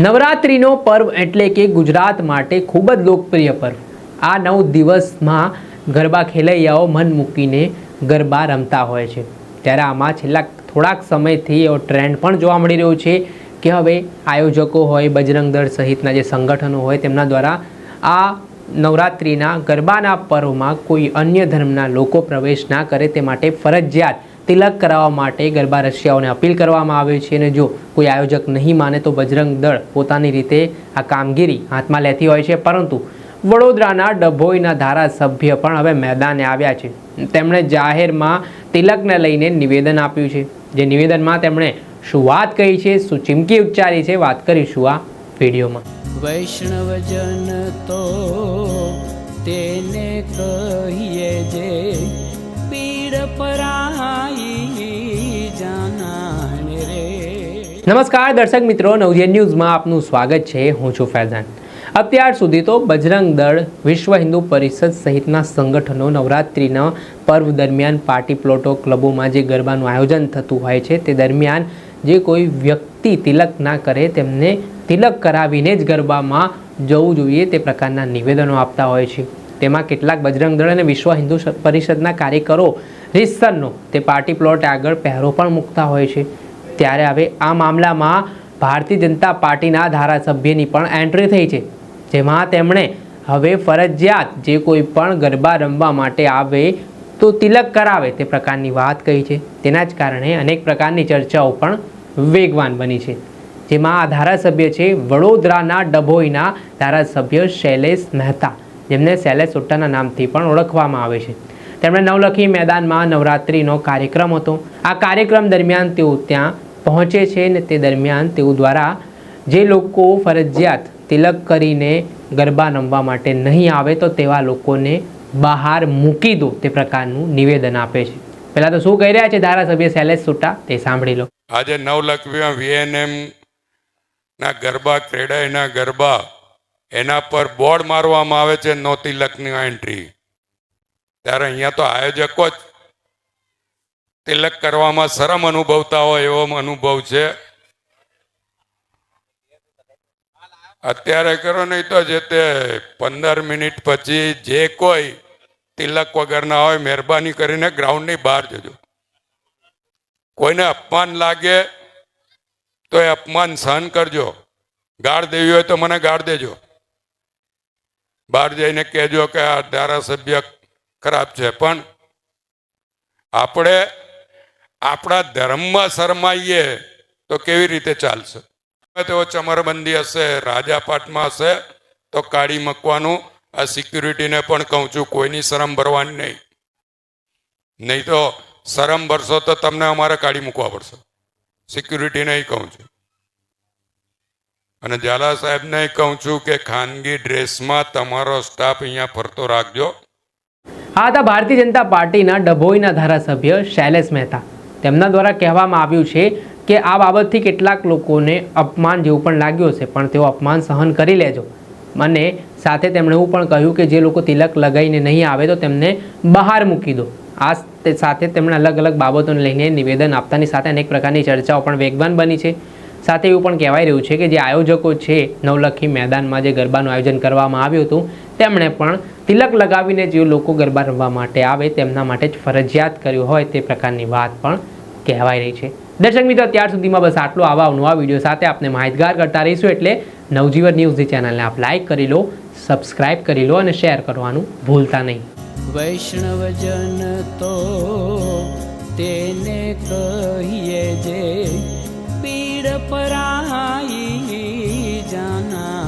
નવરાત્રિનો પર્વ એટલે કે ગુજરાત માટે ખૂબ જ લોકપ્રિય પર્વ. આ નવ દિવસમાં ગરબા ખેલૈયાઓ મન મૂકીને ગરબા રમતા હોય છે. ત્યારે આમાં છેલ્લા થોડાક સમયથી એવો ટ્રેન્ડ પણ જોવા મળી રહ્યો છે કે હવે આયોજકો હોય, બજરંગ દળ સહિતના જે સંગઠનો હોય તેમના દ્વારા આ નવરાત્રિના ગરબાના પર્વમાં કોઈ અન્ય ધર્મના લોકો પ્રવેશ ના કરે તે માટે ફરજિયાત તિલક કરાવવા માટે ગરબા રશિયાઓને અપીલ કરવામાં આવે છે અને જો કોઈ આયોજક નહીં માને તો બજરંગ દળ પોતાની રીતે આ કામગીરી હાથમાં લેતી હોય છે. પરંતુ વડોદરાના ડભોઈના ધારાસભ્ય પણ હવે મેદાને આવ્યા છે. તેમણે જાહેરમાં તિલકને લઈને નિવેદન આપ્યું છે. જે નિવેદનમાં તેમણે શું વાત કહી છે, શું ચીમકી ઉચ્ચારી છે, વાત કરીશું આ વિડીયોમાં. વૈષ્ણવજન તો તેને કહીએ જે પીડ પરાઈ નમસ્કાર દર્શક મિત્રો, નવજીવન ન્યૂઝમાં આપનું સ્વાગત છે. હું છું ફૈઝાન. અત્યાર સુધી તો બજરંગ દળ વિશ્વ હિન્દુ પરિષદ સહિતના સંગઠનો નવરાત્રિના પર્વ દરમિયાન પાર્ટી પ્લોટો ક્લબોમાં જે ગરબાનું આયોજન થતું હોય છે, તે દરમિયાન જે કોઈ વ્યક્તિ તિલક ના કરે તેમને તિલક કરાવીને જ ગરબામાં જવું જોઈએ તે પ્રકારના નિવેદનો આપતા હોય છે. તેમાં કેટલાક બજરંગ દળ અને વિશ્વ હિન્દુ પરિષદના કાર્યકરો રીતસરનો તે પાર્ટી પ્લોટ આગળ પહેરો પણ મૂકતા હોય છે. ત્યારે હવે આ મામલામાં ભારતીય જનતા પાર્ટીના ધારાસભ્યની પણ એન્ટ્રી થઈ છે, જેમાં તેમણે હવે ફરજિયાત જે કોઈ પણ ગરબા રમવા માટે આવે તો તિલક કરાવે તે પ્રકારની વાત કહી છે. તેના જ કારણે અનેક પ્રકારની ચર્ચાઓ પણ વેગવાન બની છે. જેમાં આ ધારાસભ્ય છે વડોદરાના ડભોઈના ધારાસભ્ય શૈલેષ મહેતા, જેમને શૈલેષ સુટ્ટાના નામથી પણ ઓળખવામાં આવે છે. તેમણે નવલખી મેદાનમાં નવરાત્રિનો કાર્યક્રમ હતો. આ કાર્યક્રમ દરમિયાન તેઓ ત્યાં પહોંચે છે ને તે દરમિયાન તેઓ દ્વારા જે લોકો ફરજિયાત તિલક કરીને ગરબા રમવા માટે નહીં આવે તો તેવા લોકોને બહાર મૂકી દો તે પ્રકારનું નિવેદન આપે છે. પહેલાં તો શું કહી રહ્યા છે ધારાસભ્ય શૈલેષ સુટા તે સાંભળી લો. આજે નવલખવીમાં વીએનએમ ના ગરબા, ક્રેડાઈના ગરબા, એના પર બોર્ડ મારવામાં આવે છે, નો તિલકની એન્ટ્રી ત્યારે અહીંયા તો આયોજકો જ તિલક કરવામાં શરમ અનુભવતા હોય એવો અનુભવ છે. અત્યારે કરો નહીં તો જે તે પંદર મિનિટ પછી જે કોઈ તિલક વગરના હોય મહેરબાની કરીને ગ્રાઉન્ડની બહાર જજો. કોઈને અપમાન લાગે તો એ અપમાન સહન કરજો. ગાળ દેવી હોય તો મને ગાળ દેજો. બહાર જઈને કહેજો કે આ ધારાસભ્ય ખરાબ છે. પણ આપણે આપણા ધર્મમાં શરમાઈએ તો કેવી રીતે ચાલશે? તેઓ ચમરબંધી હશે, રાજાપાટમાં હશે, તો કાઢી મૂકવાનું, આ સિક્યુરિટીને પણ કહું છું, કોઈની શરમ ભરવાની નહીં. નહીં તો શરમ ભરશો તો તમને અમારે કાઢી મૂકવા પડશે. સિક્યુરિટીને કહું છું. અને ઝાલા સાહેબને કહું છું કે ખાનગી ડ્રેસમાં તમારો સ્ટાફ અહીંયા ફરતો રાખજો. આ હતા ભારતીય જનતા પાર્ટીના ડભોઈના ધારાસભ્ય શૈલેષ મહેતા. તેમના દ્વારા કહેવામાં આવ્યું છે કે આ બાબતથી કેટલાક લોકોને અપમાન જેવું પણ લાગ્યું હશે, પણ તેઓ અપમાન સહન કરી લેજો. અને સાથે તેમણે એવું પણ કહ્યું કે જે લોકો તિલક લગાવીને નહીં આવે તો તેમને બહાર મૂકી દો. આ સાથે તેમણે અલગ અલગ બાબતોને લઈને નિવેદન આપતાની સાથે અનેક પ્રકારની ચર્ચાઓ પણ વેગવાન બની છે. સાથે એવું પણ કહેવાય રહ્યું છે કે જે આયોજકો છે, નવલખી મેદાનમાં જે ગરબાનું આયોજન કરવામાં આવ્યું હતું, તેમણે પણ તિલક લગાવીને જે લોકો ગરબા રમવા માટે આવે તેમના માટે જ ફરજિયાત કર્યું હોય તે પ્રકારની વાત પણ કહેવાય રહી છે. દર્શક મિત્રો, ત્યાર સુધીમાં બસ આટલો. આવા નવા વીડિયો સાથે આપને માહિતગાર કરતા રહીશું એટલે નવજીવન ન્યૂઝની ચેનલને આપ લાઇક કરી લો સબસ્ક્રાઇબ કરી લો અને શેર કરવાનું ભૂલતા નહીં. વૈષ્ણવજન તો તેને કહીએ જે પીડ પરાઈ જાના.